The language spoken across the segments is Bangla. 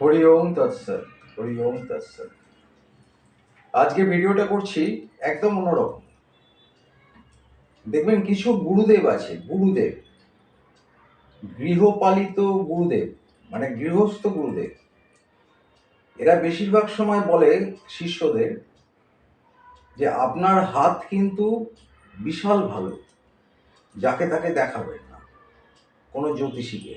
হরি ওম তৎসৎ হরি ওম তৎসৎ আজকে ভিডিওটা করছি একদম অন্যরকম। দেখবেন কিছু গুরুদেব আছে, গুরুদেব। গৃহপালিত গুরুদেব মানে গৃহস্থ গুরুদেব। এরা বেশিরভাগ সময় বলে শিষ্যদের যে আপনার হাত কিন্তু বিশাল ভালো, যাকে তাকে দেখাবেন না, কোনো জ্যোতিষীকে।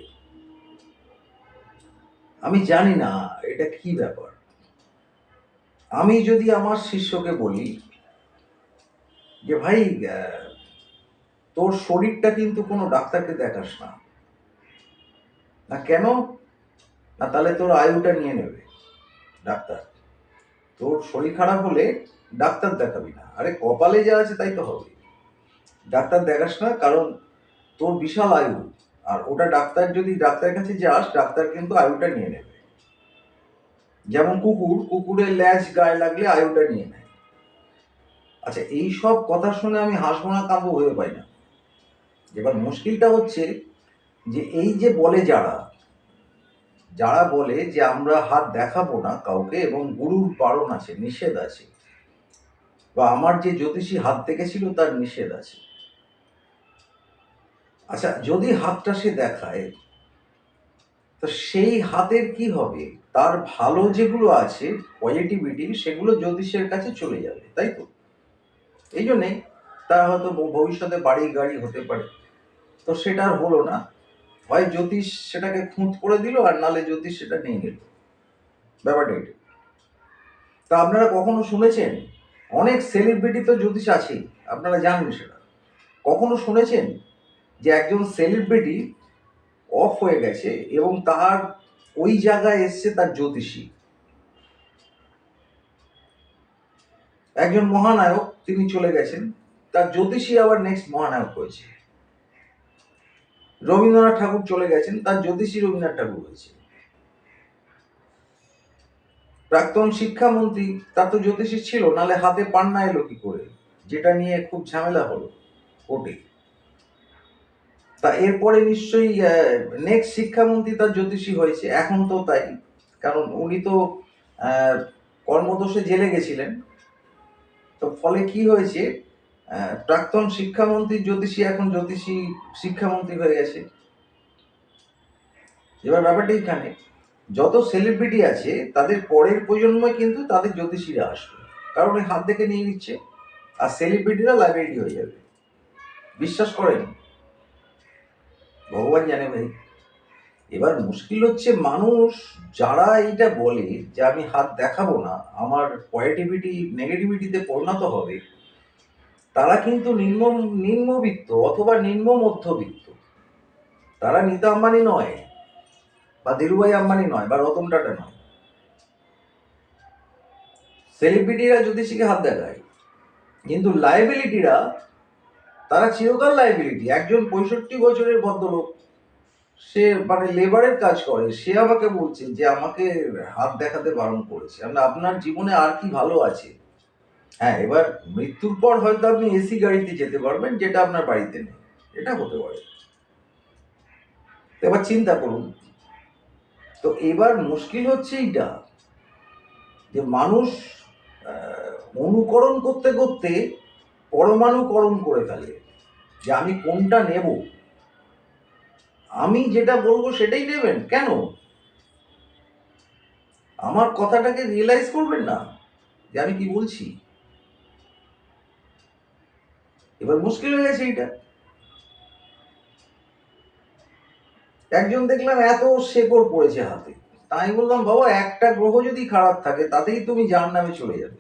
আমি জানি না এটা কি ব্যাপার। আমি যদি আমার শিষ্যকে বলি যে, ভাই তোর শরীরটা কিন্তু কোনো ডাক্তারকে দেখাস না। না কেন? না তাহলে তোর আয়ুটা নিয়ে নেবে ডাক্তার। তোর শরীর খারাপ হলে ডাক্তার দেখাবি না। আরে কপালে যা আছে তাই তো হবে। ডাক্তার দেখাস না কারণ তোর বিশাল আয়ু। আর ওটা ডাক্তার যদি ডাক্তারের কাছে যাস, ডাক্তার কিন্তু আয়ুটা নিয়ে নেবে। যেমন কুকুর, কুকুরের ল্যাজ গায়ে লাগলে আয়ুটা নিয়ে নেয়। আচ্ছা এই সব কথা শুনে আমি হাসবো না হয়ে পাই না। এবার মুশকিলটা হচ্ছে যে, এই যে বলে যারা যারা বলে যে আমরা হাত দেখাবো না কাউকে এবং গুরুর বারণ আছে, নিষেধ আছে, বা আমার যে জ্যোতিষী হাত দেখেছিল তার নিষেধ আছে আচ্ছা যদি হাতটা সে দেখায়, তো সেই হাতের কি হবে? তার ভালো যেগুলো আছে পজিটিভিটি সেগুলো জ্যোতিষের কাছে চলে যাবে, তাই তো? এই জন্যেই তার হয়তো ভবিষ্যতে বাড়ি গাড়ি হতে পারে। তো সেটা আর হলো না। হয় জ্যোতিষ সেটাকে খুঁত করে দিল, আর নালে জ্যোতিষ সেটা নিয়ে নিল। ব্যাপারটা এটা। তা আপনারা কখনো শুনেছেন? অনেক সেলিব্রিটি তো জ্যোতিষ আছেই, আপনারা জানেন সেটা। কখনো শুনেছেন? যে একজন সেলিব্রিটি অফ হয়ে গেছে এবং তার ওই জায়গায় এসছে তার জ্যোতিষী। একজন মহানায়ক তিনি চলে গেছেন, তার জ্যোতিষী আবার নেক্সট মহানায়ক হয়েছে। রবীন্দ্রনাথ ঠাকুর চলে গেছেন, তার জ্যোতিষী রবীন্দ্রনাথ ঠাকুর হয়েছে। প্রাক্তন শিক্ষামন্ত্রী, তার তো জ্যোতিষী ছিল, নালে হাতে পান্না এলো কি করে? যেটা নিয়ে খুব ঝামেলা হলো কোর্টে। তা এরপরে নিশ্চয়ই নেক্সট শিক্ষামন্ত্রী তার জ্যোতিষী হয়েছে। এখন তো তাই। কারণ উনি তো কর্মদোষে জেলে গেছিলেন। তো ফলে কি হয়েছে? প্রাক্তন শিক্ষামন্ত্রী জ্যোতিষী এখন জ্যোতিষী শিক্ষামন্ত্রী হয়ে গেছে। এবার ব্যাপারটা এখানে। যত সেলিব্রিটি আছে, তাদের পরের প্রজন্মে কিন্তু তাদের জ্যোতিষীরা আসবে। কারণ হাত দেখে নিয়ে নিচ্ছে। আর সেলিব্রিটিরা লাইব্রেরি হয়ে যাবে। বিশ্বাস করেন। ভগবান জানে ভাই। এবার মুশকিল হচ্ছে মানুষ যারা এইটা বলে যে আমি হাত দেখাবো না, আমার পজিটিভিটি নেগেটিভিটিতে পরিণত হবে, তারা কিন্তু নিম্ন, নিম্নবিত্ত অথবা নিম্ন মধ্যবিত্ত। তারা নিতা আম্বানি নয় বা ধীরুভাই আম্বানি নয় বা রতন টাটা নয়। সেলিব্রিটিরা জ্যোতিষীকে হাত দেখায়, কিন্তু লাইবিলিটিরা তারা চিরকাল লাইবিলিটি একজন পঁয়ষট্টি বছরের ভদ্রলোক, সে মানে লেবারের কাজ করে, সে আমাকে বলছে যে আমাকে হাত দেখাতে বারণ করেছে। আমরা আপনার জীবনে আর কি ভালো আছে? হ্যাঁ এবার মৃত্যুর পর হয়তো আপনি এসি গাড়িতে যেতে পারবেন, যেটা আপনার বাড়িতে নেই। এটা হতে পারে। এবার চিন্তা করুন। তো এবার মুশকিল হচ্ছে এইটা যে মানুষ অনুকরণ করতে করতে পরমাণুকরণ করে ফেলে যে আমি কোনটা নেব? আমি যেটা বলব সেটাই নেবেন। কেন? আমার কথাটাকে রিয়েলাইজ করবেন না যে আমি কি বলছি। এবার মুশকিল হয়ে গেছে এইটা। একজন দেখলাম এত শেকড় পড়েছে হাতে। তাই বললাম, বাবা, একটা গ্রহ যদি খারাপ থাকে, তাতেই তুমি যার নামে চলে যাবে।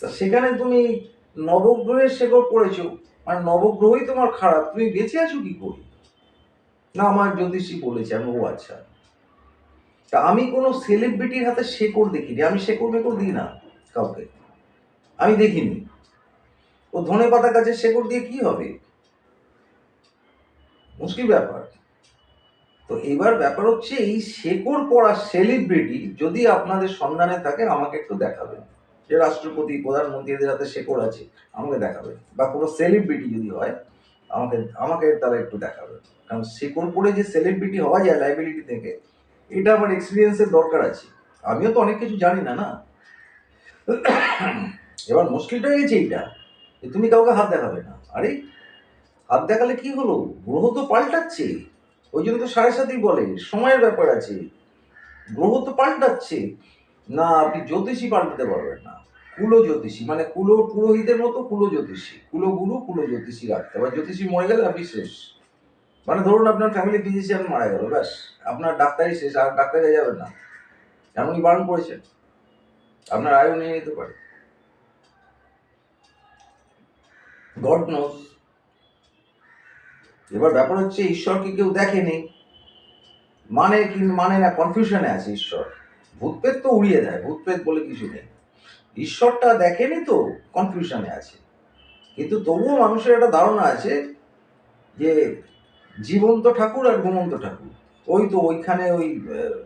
তা সেখানে তুমি নবগ্রহের শেকড় পড়েছো আর নবগ্রহই তোমার খারাপ, তুমি বেঁচে আছো কি করে? না, আমার জ্যোতিষী বলেছে আমি ও আচ্ছা। তা আমি কোনো সেলিব্রিটির হাতে শেকড় দেখিনি, আমি শেকড় মেকড় দিই না কাউকে। আমি দেখিনি। ও ধনে পাতা গাছের শেকড় দিয়ে কি হবে? মুশকিল ব্যাপার। তো এবার ব্যাপার হচ্ছে, এই শেকড় পড়া সেলিব্রিটি যদি আপনাদের সন্ধানে থাকে, আমাকে একটু দেখাবেন। যে রাষ্ট্রপতি, প্রধানমন্ত্রীদের হাতে শেকড় আছে, আমাকে দেখাবে। বা কোনো সেলিব্রিটি যদি হয়, আমাকে আমাকে তারা একটু দেখাবে। কারণ শেকড় পড়ে যে সেলিব্রিটি হওয়া যায় লাইবিলিটি থেকে, এটা আমার এক্সপিরিয়েন্সের দরকার আছে। আমিও তো অনেক কিছু জানি না না? এবার মুশকিলটা হয়েছে এইটা, যে তুমি কাউকে হাত দেখাবে না। আরে, হাত দেখালে কি হলো? গ্রহ তো পাল্টাচ্ছে। ওই জন্য তো সাড়ে সাতই বলে, সময়ের ব্যাপার আছে। গ্রহ তো পাল্টাচ্ছে। না, আপনি জ্যোতিষী পাল্টাতে পারবেন না। কুলো জ্যোতিষী মানে কুলো পুরোহিতের মতো কুলো জ্যোতিষী। কুলো গুরু, কুলো জ্যোতিষী রাখতে। এবার জ্যোতিষী মরে গেলে আপনি শেষ। মানে ধরুন আপনার ফ্যামিলি ফিজিশিয়ান মারা গেল, ব্যাস। আপনার ডাক্তারই শেষ, আর ডাক্তারে যাবেন না। এমনই বারণ করেছেন। আপনার আয়ও নিয়ে নিতে পারে। এবার ব্যাপার হচ্ছে ঈশ্বরকে কেউ দেখেনি। মানে কি মানে না কনফিউশনে আছে ঈশ্বর। ভূতপ্রেত তো উড়িয়ে দেয়, ভূতপ্রেত বলে কিছু নেই। ঈশ্বরটা দেখেনি তো কনফিউশনে আছে। কিন্তু তবুও মানুষের একটা ধারণা আছে যে জীবন্ত ঠাকুর আর ঘুমন্ত ঠাকুর। ওই তো ওইখানে ওই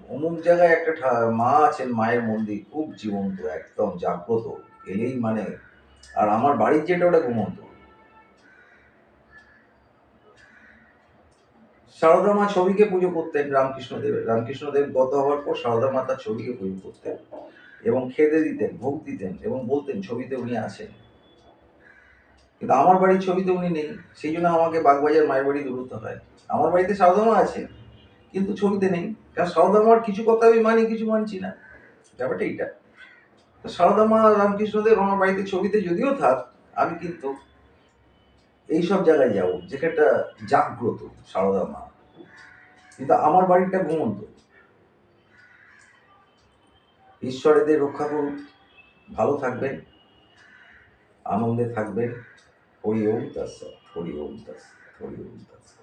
অমুক জায়গায় একটা মা আছেন মায়ের মন্দির, খুব জীবন্ত, একদম জাগ্রত। এলেই মানে আর আমার বাড়ির যেটা ওটা ঘুমন্ত। সারদা মা ছবিকে পুজো করতেন রামকৃষ্ণদেবের রামকৃষ্ণদেব গত হওয়ার পর সারদা মা তার ছবিকে পুজো করতেন এবং খেতে দিতেন, ভোগ দিতেন এবং বলতেন ছবিতে উনি আছেন কিন্তু আমার বাড়ির ছবিতে উনি নেই, সেই জন্য আমাকে বাগবাজার মায়ের বাড়ি দূরত্ব হয়। আমার বাড়িতে সারদা মা আছে কিন্তু ছবিতে নেই। কারণ সারদা মার কিছু কথা আমি মানি, কিছু মানছি না। ব্যাপারটা এইটা। সারদা মা, রামকৃষ্ণদেব আমার বাড়িতে ছবিতে যদিও থাক, আমি কিন্তু এইসব জায়গায় যাব, যেখানটা জাগ্রত সারদা মা। কিন্তু আমার বাড়িটা ঘুমন্ত। ঈশ্বর এদের রক্ষা করুন, ভালো থাকবেন, আনন্দে থাকবেন। হরি ওম তাস হরি ওম দাস হরি ওম তাস